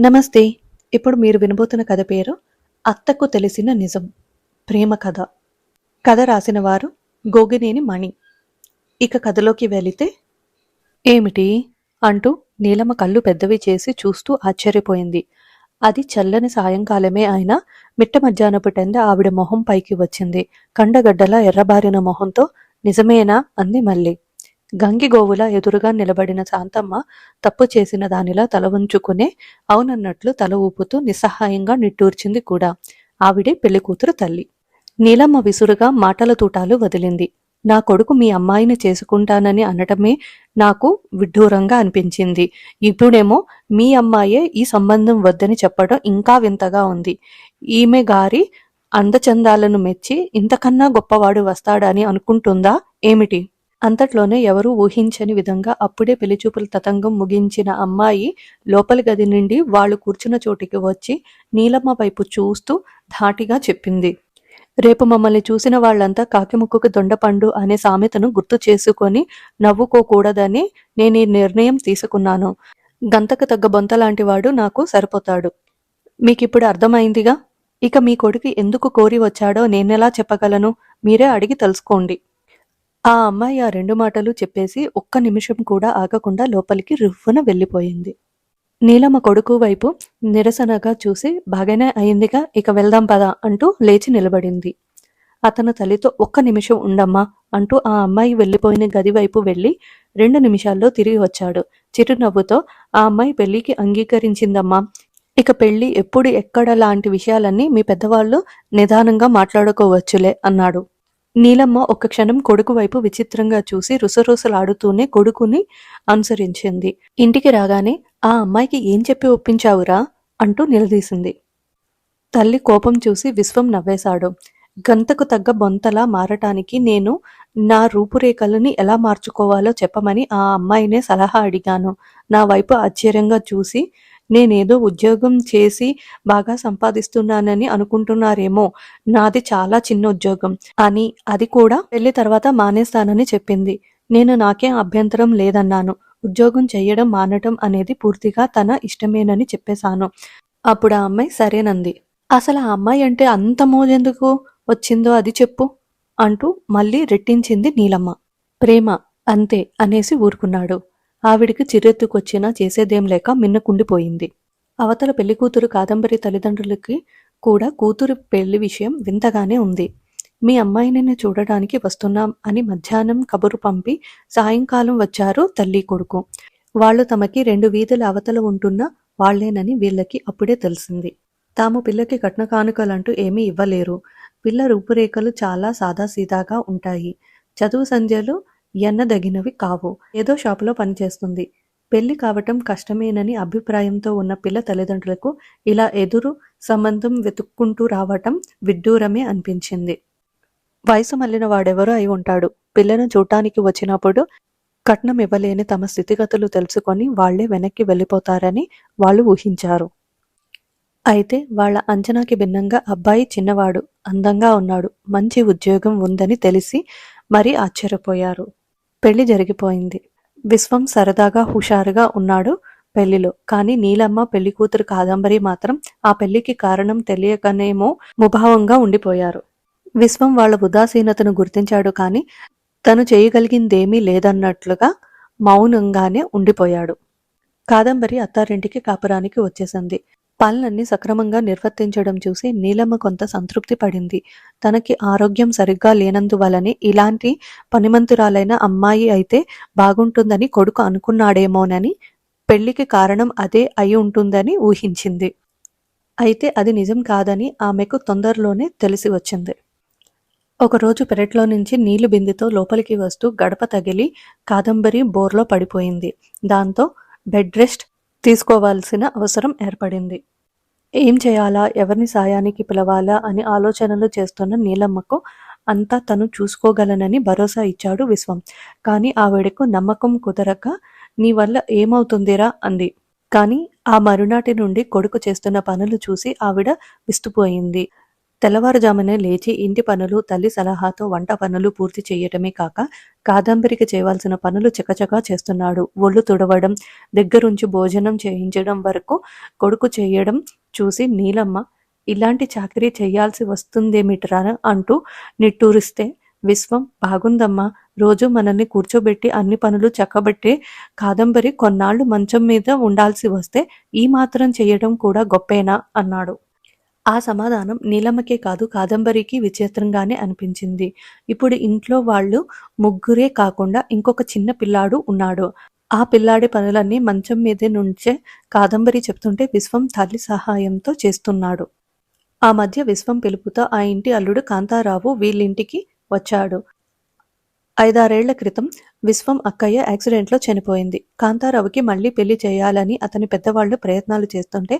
నమస్తే. ఇప్పుడు మీరు వినబోతున్న కథ పేరు అత్తకు తెలిసిన నిజం. ప్రేమ కథ. కథ రాసిన వారు గోగినేని మణి. ఇక కథలోకి వెళితే ఏమిటి? అంటూ నీలమ్మ కళ్ళు పెద్దవి చేసి చూస్తూ ఆశ్చర్యపోయింది. అది చల్లని సాయంకాలమే అయినా మిట్ట మధ్యాహ్నపు టెంద ఆవిడ మొహం పైకి వచ్చింది. కండగడ్డల ఎర్రబారిన మొహంతో నిజమేనా? అంది మళ్ళీ. గంగిగోవుల ఎదురుగా నిలబడిన శాంతమ్మ తప్పు చేసిన దానిలా తల వంచుకునే అవునన్నట్లు తల ఊపుతూ నిస్సహాయంగా నిట్టూర్చింది కూడా. ఆవిడే పెళ్ళి కూతురు తల్లి. నీలమ్మ విసురుగా మాటల తూటాలు వదిలింది. నా కొడుకు మీ అమ్మాయిని చేసుకుంటానని అనటమే నాకు విడ్డూరంగా అనిపించింది. ఇప్పుడేమో మీ అమ్మాయే ఈ సంబంధం వద్దని చెప్పడం ఇంకా వింతగా ఉంది. ఈమె గారి అందచందాలను మెచ్చి ఇంతకన్నా గొప్పవాడు వస్తాడని అనుకుంటుందా? ఏమిటి? అంతట్లోనే ఎవరూ ఊహించని విధంగా అప్పుడే పెళ్ళిచూపుల తతంగం ముగించిన అమ్మాయి లోపలి గది నుండి వాళ్ళు కూర్చున్న చోటికి వచ్చి నీలమ్మ వైపు చూస్తూ ధాటిగా చెప్పింది. రేపు మమ్మల్ని చూసిన వాళ్ళంతా కాకిముక్కుకు దొండపండు అనే సామెతను గుర్తు చేసుకొని నవ్వుకోకూడదని నేను ఈ నిర్ణయం తీసుకున్నాను. గంతకు తగ్గ బొంత లాంటి వాడు నాకు సరిపోతాడు. మీకిప్పుడు అర్థమైందిగా? ఇక మీ కొడుకు ఎందుకు కోరి వచ్చాడో నేనెలా చెప్పగలను? మీరే అడిగి తెలుసుకోండి. ఆ అమ్మాయి ఆ రెండు మాటలు చెప్పేసి ఒక్క నిమిషం కూడా ఆగకుండా లోపలికి రువ్వున వెళ్ళిపోయింది. నీలమ్మ కొడుకు వైపు నిరసనగా చూసి బాగానే అయిందిగా ఇక వెళ్దాం పదా అంటూ లేచి నిలబడింది. అతను తల్లితో ఒక్క నిమిషం ఉండమ్మా అంటూ ఆ అమ్మాయి వెళ్ళిపోయిన గది వైపు వెళ్ళి రెండు నిమిషాల్లో తిరిగి వచ్చాడు. చిరునవ్వుతో ఆ అమ్మాయి పెళ్ళికి అంగీకరించిందమ్మా. ఇక పెళ్ళి ఎప్పుడు ఎక్కడ లాంటి విషయాలన్నీ మీ పెద్దవాళ్ళు నిదానంగా మాట్లాడుకోవచ్చులే అన్నాడు. నీలమ్మ ఒక్క క్షణం కొడుకు వైపు విచిత్రంగా చూసి రుసరుసలాడుతూనే కొడుకుని అనుసరించింది. ఇంటికి రాగానే ఆ అమ్మాయికి ఏం చెప్పి ఒప్పించావురా? అంటూ నిలదీసింది. తల్లి కోపం చూసి విశ్వం నవ్వేశాడు. గంతకు తగ్గ బొంతలా మారటానికి నేను నా రూపురేఖలని ఎలా మార్చుకోవాలో చెప్పమని ఆ అమ్మాయినే సలహా అడిగాను. నా వైపు ఆశ్చర్యంగా చూసి నేనేదో ఉద్యోగం చేసి బాగా సంపాదిస్తున్నానని అనుకుంటున్నారేమో. నాది చాలా చిన్న ఉద్యోగం. అని అది కూడా పెళ్ళి తర్వాత మానేస్తానని చెప్పింది. నేను నాకేం అభ్యంతరం లేదన్నాను. ఉద్యోగం చెయ్యడం మానటం అనేది పూర్తిగా తన ఇష్టమేనని చెప్పేశాను. అప్పుడు ఆ అమ్మాయి సరేనంది. అసలు ఆ అమ్మాయి అంటే అంత మోజెందుకు? వచ్చిందో అది చెప్పు అంటూ మళ్ళీ రెట్టించింది నీలమ్మ. ప్రేమ అంతే అనేసి ఊరుకున్నాడు. ఆవిడికి చిరెత్తుకొచ్చినా చేసేదేం లేక మిన్నకుండిపోయింది అవతల పెళ్ళి కూతురు కాదంబరి తల్లిదండ్రులకి కూడా కూతురు పెళ్ళి విషయం వింతగానే ఉంది. మీ అమ్మాయిని చూడడానికి వస్తున్నాం అని మధ్యాహ్నం కబురు పంపి సాయంకాలం వచ్చారు తల్లి కొడుకు. వాళ్ళు తమకి రెండు వీధుల అవతల ఉంటున్న వాళ్ళేనని వీళ్ళకి అప్పుడే తెలిసింది. తాము పిల్లకి కట్న కానుకలంటూ ఏమీ ఇవ్వలేరు. పిల్ల రూపురేఖలు చాలా సాదాసీదాగా ఉంటాయి. చదువు సంధ్యలు ఎన్నదగినవి కావు. ఏదో షాపులో పనిచేస్తుంది పెళ్ళి కావటం కష్టమేనని అభిప్రాయంతో ఉన్న పిల్ల తల్లిదండ్రులకు ఇలా ఎదురు సంబంధం వెతుక్కుంటూ రావటం విడ్డూరమే అనిపించింది. వయసు మళ్ళిన వాడెవరో అయి ఉంటాడు. పిల్లను చూడటానికి వచ్చినప్పుడు కట్నం ఇవ్వలేని తమ స్థితిగతులు తెలుసుకొని వాళ్ళే వెనక్కి వెళ్ళిపోతారని వాళ్ళు ఊహించారు. అయితే వాళ్ళ అంచనాకి భిన్నంగా అబ్బాయి చిన్నవాడు అందంగా ఉన్నాడు మంచి ఉద్యోగం ఉందని తెలిసి మరీ ఆశ్చర్యపోయారు. పెళ్ళి జరిగిపోయింది. విశ్వం సరదాగా హుషారుగా ఉన్నాడు పెళ్ళిలో. కానీ నీలమ్మ పెళ్ళి కూతురు కాదంబరి మాత్రం ఆ పెళ్ళికి కారణం తెలియకనేమో ముభావంగా ఉండిపోయారు. విశ్వం వాళ్ళ ఉదాసీనతను గుర్తించాడు కానీ తను చేయగలిగిందేమీ లేదన్నట్లుగా మౌనంగానే ఉండిపోయాడు. కాదంబరి అత్తారింటికి కాపురానికి వచ్చేసింది. పనులన్నీ సక్రమంగా నిర్వర్తించడం చూసి నీలమ్మ కొంత సంతృప్తి పడింది. తనకి ఆరోగ్యం సరిగ్గా లేనందువలనే ఇలాంటి పనిమంతురాలైన అమ్మాయి అయితే బాగుంటుందని కొడుకు అనుకున్నాడేమోనని పెళ్ళికి కారణం అదే అయి ఉంటుందని ఊహించింది. అయితే అది నిజం కాదని ఆమెకు తొందరలోనే తెలిసి వచ్చింది. ఒకరోజు పెరట్లో నుంచి నీళ్ళు బిందెతో లోపలికి వస్తూ గడప తగిలి కాదంబరి బోర్లో పడిపోయింది. దాంతో బెడ్ రెస్ట్ తీసుకోవాల్సిన అవసరం ఏర్పడింది. ఏం చేయాలా? ఎవరిని సాయానికి పిలవాలా? అని ఆలోచనలు చేస్తున్న నీలమ్మకు అంతా తను చూసుకోగలనని భరోసా ఇచ్చాడు విశ్వం. కానీ ఆవిడకు నమ్మకం కుదరక నీ వల్ల ఏమవుతుందిరా? అంది. కానీ ఆ మరునాటి నుండి కొడుకు చేస్తున్న పనులు చూసి ఆవిడ విస్తుపోయింది. తెల్లవారుజామునే లేచి ఇంటి పనులు తల్లి సలహాతో వంట పనులు పూర్తి చేయటమే కాక కాదంబరికి చేయవలసిన పనులు చకచకా చేస్తున్నాడు. ఒళ్ళు తుడవడం దగ్గరుంచి భోజనం చేయించడం వరకు కొడుకు చేయడం చూసి నీలమ్మ ఇలాంటి చాకరీ చేయాల్సి వస్తుందేమిట్రా అంటూ నిట్టూరిస్తే విశ్వం బాగుందమ్మా. రోజు మనల్ని కూర్చోబెట్టి అన్ని పనులు చక్కబెట్టి కాదంబరి కొన్నాళ్ళు మంచం మీద ఉండాల్సి వస్తే ఈ మాత్రం చేయడం కూడా గొప్పేనా అన్నాడు. ఆ సమాధానం నీలమ్మకే కాదు కాదంబరికి విచిత్రంగానే అనిపించింది. ఇప్పుడు ఇంట్లో వాళ్ళు ముగ్గురే కాకుండా ఇంకొక చిన్న పిల్లాడు ఉన్నాడు. ఆ పిల్లాడి పనులన్నీ మంచం మీదే నుంచే కాదంబరి చెప్తుంటే విశ్వం తల్లి సహాయంతో చేస్తున్నాడు. ఆ మధ్య విశ్వం పిలుపుతో ఆ ఇంటి అల్లుడు కాంతారావు వీళ్ళింటికి వచ్చాడు. ఐదారేళ్ళ క్రితం విశ్వం అక్కయ్య యాక్సిడెంట్లో చనిపోయింది. కాంతారావుకి మళ్ళీ పెళ్ళి చేయాలని అతని పెద్దవాళ్ళు ప్రయత్నాలు చేస్తుంటే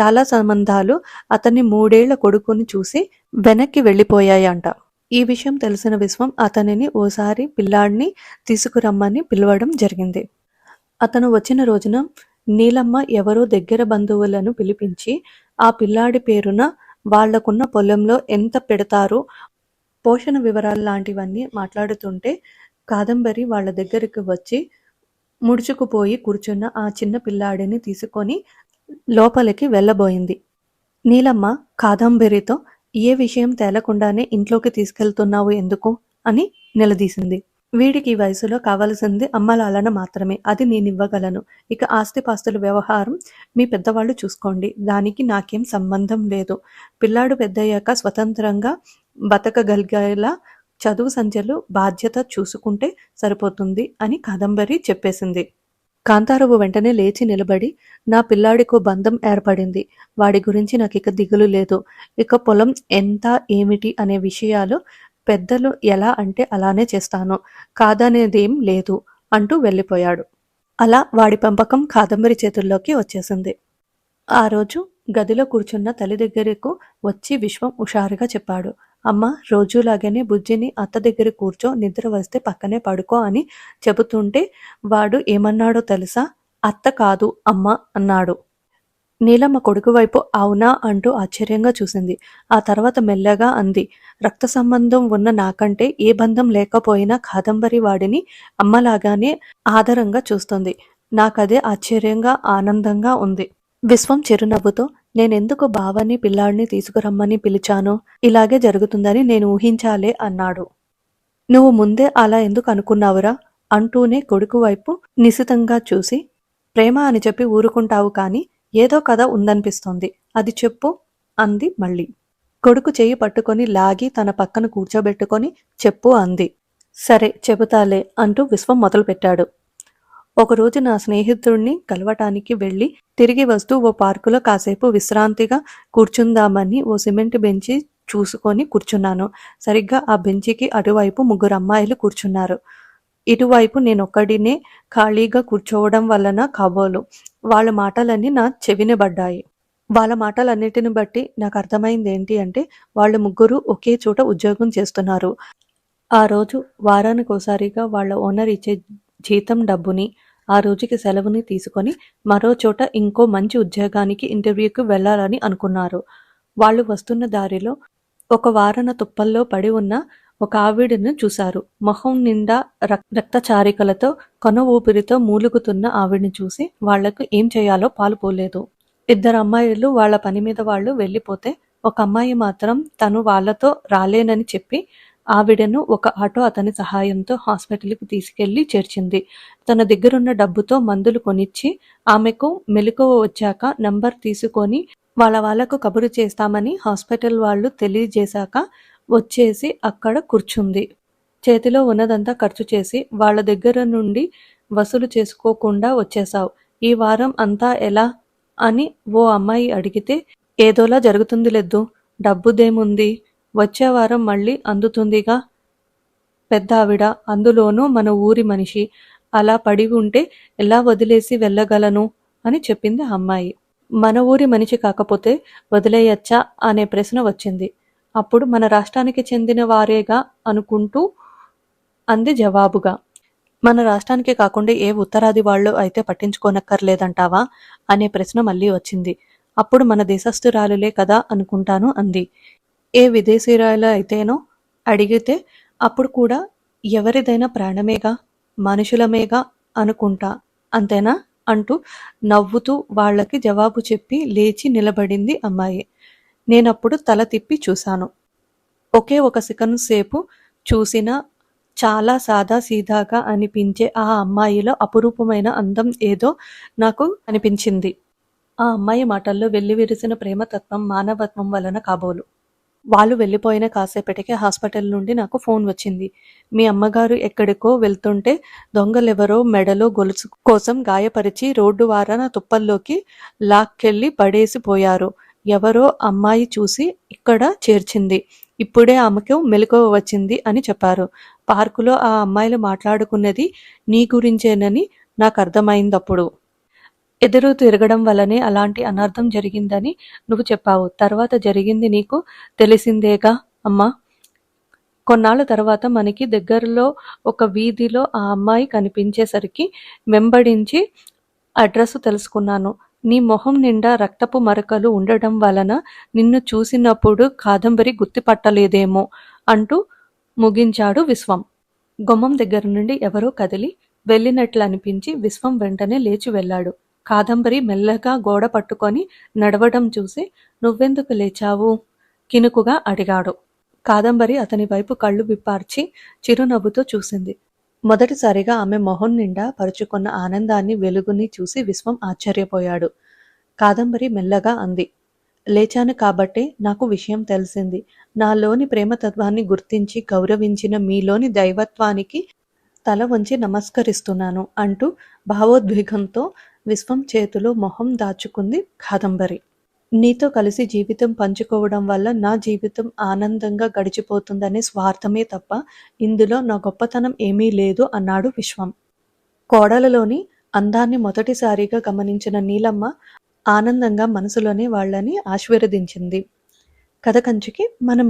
చాలా సంబంధాలు అతని మూడేళ్ళ కొడుకుని చూసి వెనక్కి వెళ్ళిపోయాయంట. ఈ విషయం తెలిసిన విశ్వం అతనిని ఓసారి పిల్లాడిని తీసుకురమ్మని పిలవడం జరిగింది. అతను వచ్చిన రోజున నీలమ్మ ఎవరో దగ్గర బంధువులను పిలిపించి ఆ పిల్లాడి పేరున వాళ్ళకున్న పొలంలో ఎంత పెడతారో పోషణ వివరాలు లాంటివన్నీ మాట్లాడుతుంటే కాదంబరి వాళ్ళ దగ్గరికి వచ్చి ముడుచుకుపోయి కూర్చున్న ఆ చిన్న పిల్లాడిని తీసుకొని లోపలికి వెళ్ళబోయింది. నీలమ్మ కాదంబరితో ఏ విషయం తేలకుండానే ఇంట్లోకి తీసుకెళ్తున్నావు ఎందుకు? అని నిలదీసింది. వీడికి ఈ వయసులో కావలసింది అమ్మలాలన మాత్రమే. అది నేనివ్వగలను. ఇక ఆస్తిపాస్తుల వ్యవహారం మీ పెద్దవాళ్ళు చూసుకోండి. దానికి నాకేం సంబంధం లేదు. పిల్లాడు పెద్దయ్యాక స్వతంత్రంగా బతకగలిగేలా చదువు సంధ్యలు బాధ్యత చూసుకుంటే సరిపోతుంది అని కాదంబరి చెప్పేసింది. కాంతారావు వెంటనే లేచి నిలబడి నా పిల్లాడికో బంధం ఏర్పడింది. వాడి గురించి నాకు ఇక దిగులు లేదు. ఇక పొలం ఎంత ఏమిటి అనే విషయాలు పెద్దలు ఎలా అంటే అలానే చేస్తాను. కాదనేదేం లేదు అంటూ వెళ్ళిపోయాడు. అలా వాడి పెంపకం కాదంబరి చేతుల్లోకి వచ్చేసింది. ఆ రోజు గదిలో కూర్చున్న తల్లి దగ్గరకు వచ్చి విశ్వం హుషారుగా చెప్పాడు. అమ్మ రోజులాగానే బుజ్జిని అత్త దగ్గర కూర్చో నిద్ర వస్తే పక్కనే పడుకో అని చెబుతుంటే వాడు ఏమన్నాడో తెలుసా? అత్త కాదు అమ్మ అన్నాడు. నీలమ్మ కొడుకు వైపు అవునా అంటూ ఆశ్చర్యంగా చూసింది. ఆ తర్వాత మెల్లగా అంది రక్త సంబంధం ఉన్న నాకంటే ఏ బంధం లేకపోయినా కాదంబరి వాడిని అమ్మలాగానే ఆదరంగా చూస్తుంది. నాకదే ఆశ్చర్యంగా ఆనందంగా ఉంది. విశ్వం చిరునవ్వుతో నేనెందుకు బావని పిల్లాడిని తీసుకురమ్మని పిలిచాను ఇలాగే జరుగుతుందని నేను ఊహించాలే అన్నాడు. నువ్వు ముందే అలా ఎందుకు అనుకున్నావురా? అంటూనే కొడుకు వైపు నిశితంగా చూసి ప్రేమ అని చెప్పి ఊరుకుంటావు కానీ ఏదో కథ ఉందనిపిస్తోంది. అది చెప్పు అంది మళ్ళీ. కొడుకు చెయ్యి పట్టుకొని లాగి తన పక్కన కూర్చోబెట్టుకొని చెప్పు అంది. సరే చెబుతాలే అంటూ విశ్వం మొదలుపెట్టాడు. ఒకరోజు నా స్నేహితుడిని కలవటానికి వెళ్ళి తిరిగి వస్తూ ఓ పార్కులో కాసేపు విశ్రాంతిగా కూర్చుందామని ఓ సిమెంట్ బెంచి చూసుకొని కూర్చున్నాను. సరిగ్గా ఆ బెంచికి అటువైపు ముగ్గురు అమ్మాయిలు కూర్చున్నారు. ఇటువైపు నేనొక్కడినే ఖాళీగా కూర్చోవడం వలన కాబోలు. వాళ్ళ మాటలన్నీ నా చెవినబడ్డాయి వాళ్ళ మాటలన్నిటిని బట్టి నాకు అర్థమైంది ఏంటి అంటే వాళ్ళు ముగ్గురు ఒకే చోట ఉద్యోగం చేస్తున్నారు. ఆ రోజు వారానికి ఒకసారిగా వాళ్ళ ఓనర్ ఇచ్చే జీతం డబ్బుని ఆ రోజుకి సెలవుని తీసుకొని మరో చోట ఇంకో మంచి ఉద్యోగానికి ఇంటర్వ్యూకి వెళ్ళాలని అనుకున్నారు. వాళ్ళు వస్తున్న దారిలో ఒక వారన తుప్పల్లో పడి ఉన్న ఒక ఆవిడను చూశారు. మొహం నిండా రక్- రక్తచారికలతో కొన ఊపిరితో మూలుగుతున్న ఆవిడని చూసి వాళ్ళకు ఏం చేయాలో పాలుపోలేదు ఇద్దరు అమ్మాయిలు వాళ్ళ పని మీద వాళ్ళు వెళ్ళిపోతే ఒక అమ్మాయి మాత్రం తను వాళ్ళతో రాలేనని చెప్పి ఆవిడను ఒక ఆటో అతని సహాయంతో హాస్పిటల్కి తీసుకెళ్ళి చేర్చింది. తన దగ్గరున్న డబ్బుతో మందులు కొనిచ్చి ఆమెకు మెలకువ వచ్చాక నంబర్ తీసుకొని వాళ్ళ వాళ్ళకు కబురు చేస్తామని హాస్పిటల్ వాళ్ళు తెలియజేశాక వచ్చేసి అక్కడ కూర్చుంది. చేతిలో ఉన్నదంతా ఖర్చు చేసి వాళ్ళ దగ్గర నుండి వసూలు చేసుకోకుండా వచ్చేశావు. ఈ వారం అంతా ఎలా? అని ఓ అమ్మాయి అడిగితే ఏదోలా జరుగుతుంది లేదు డబ్బుదేముంది? వచ్చే వారం మళ్ళీ అందుతుందిగా పెద్ద ఆవిడ అందులోనూ మన ఊరి మనిషి. అలా పడి ఉంటే ఎలా వదిలేసి వెళ్ళగలను? అని చెప్పింది అమ్మాయి. మన ఊరి మనిషి కాకపోతే వదిలేయచ్చా? అనే ప్రశ్న వచ్చింది. అప్పుడు మన రాష్ట్రానికి చెందిన వారేగా అనుకుంటూ అంది జవాబుగా. మన రాష్ట్రానికి కాకుండా ఏ ఉత్తరాది వాళ్ళు అయితే పట్టించుకోనక్కర్లేదంటావా? అనే ప్రశ్న మళ్ళీ వచ్చింది. అప్పుడు మన దేశస్థురాలులే కదా అనుకుంటాను అంది. ఏ విదేశీయురాలు అయితేనో అడిగితే అప్పుడు కూడా ఎవరిదైనా ప్రాణమేగా మనుషులమేగా అనుకుంటా అంతేనా? అంటూ నవ్వుతూ వాళ్ళకి జవాబు చెప్పి లేచి నిలబడింది అమ్మాయి. నేనప్పుడు తల తిప్పి చూశాను. ఒకే ఒక సెకండ్ సేపు చూసిన చాలా సాదా సీదాగా అనిపించే ఆ అమ్మాయిలో అపురూపమైన అందం ఏదో నాకు అనిపించింది. ఆ అమ్మాయి మాటల్లో వెల్లివిరిసిన ప్రేమతత్వం మానవత్వం వలన కాబోలు. వాళ్ళు వెళ్ళిపోయిన కాసేపటికే హాస్పిటల్ నుండి నాకు ఫోన్ వచ్చింది. మీ అమ్మగారు ఎక్కడికో వెళ్తుంటే దొంగలెవరో మెడలో గొలుసు కోసం గాయపరిచి రోడ్డు వారాన తుప్పల్లోకి లాక్కెళ్ళి పడేసిపోయారు ఎవరో అమ్మాయి చూసి ఇక్కడ చేర్చింది. ఇప్పుడే ఆమెకు మెలకువ వచ్చింది అని చెప్పారు. పార్కులో ఆ అమ్మాయిలు మాట్లాడుకున్నది నీ గురించేనని నాకు అర్థమైందప్పుడు. ఎదురు తిరగడం వల్లనే అలాంటి అనర్థం జరిగిందని నువ్వు చెప్పావు. తర్వాత జరిగింది నీకు తెలిసిందేగా అమ్మా? కొన్నాళ్ళ తర్వాత మనకి దగ్గరలో ఒక వీధిలో ఆ అమ్మాయి కనిపించేసరికి వెంబడించి అడ్రస్ తెలుసుకున్నాను. నీ మొహం నిండా రక్తపు మరకలు ఉండడం వలన నిన్ను చూసినప్పుడు కాదంబరి గుర్తుపట్టలేదేమో అంటూ ముగించాడు విశ్వం. గుమ్మం దగ్గర నుండి ఎవరో కదిలి వెళ్ళినట్లు అనిపించి విశ్వం వెంటనే లేచి వెళ్ళాడు. కాదంబరి మెల్లగా గోడ పట్టుకొని నడవడం చూసి నువ్వెందుకు లేచావు? కినుకుగా అడిగాడు. కాదంబరి అతని వైపు కళ్ళు విప్పార్చి చిరునవ్వుతో చూసింది. మొదటిసారిగా ఆమె మొహం నిండా పరుచుకున్న ఆనందాన్ని వెలుగుని చూసి విశ్వం ఆశ్చర్యపోయాడు. కాదంబరి మెల్లగా అంది. లేచాను కాబట్టే నాకు విషయం తెలిసింది. నాలోని ప్రేమతత్వాన్ని గుర్తించి గౌరవించిన మీలోని దైవత్వానికి తల వంచి నమస్కరిస్తున్నాను అంటూ భావోద్వేగంతో విశ్వం చేతిలో మొహం దాచుకుంది కాదంబరి. నీతో కలిసి జీవితం పంచుకోవడం వల్ల నా జీవితం ఆనందంగా గడిచిపోతుందనే స్వార్థమే తప్ప ఇందులో నా గొప్పతనం ఏమీ లేదు అన్నాడు విశ్వం. కోడలలోని అందాన్ని మొదటిసారిగా గమనించిన నీలమ్మ ఆనందంగా మనసులోనే వాళ్ళని ఆశీర్వదించింది. కథ కంచికి మనం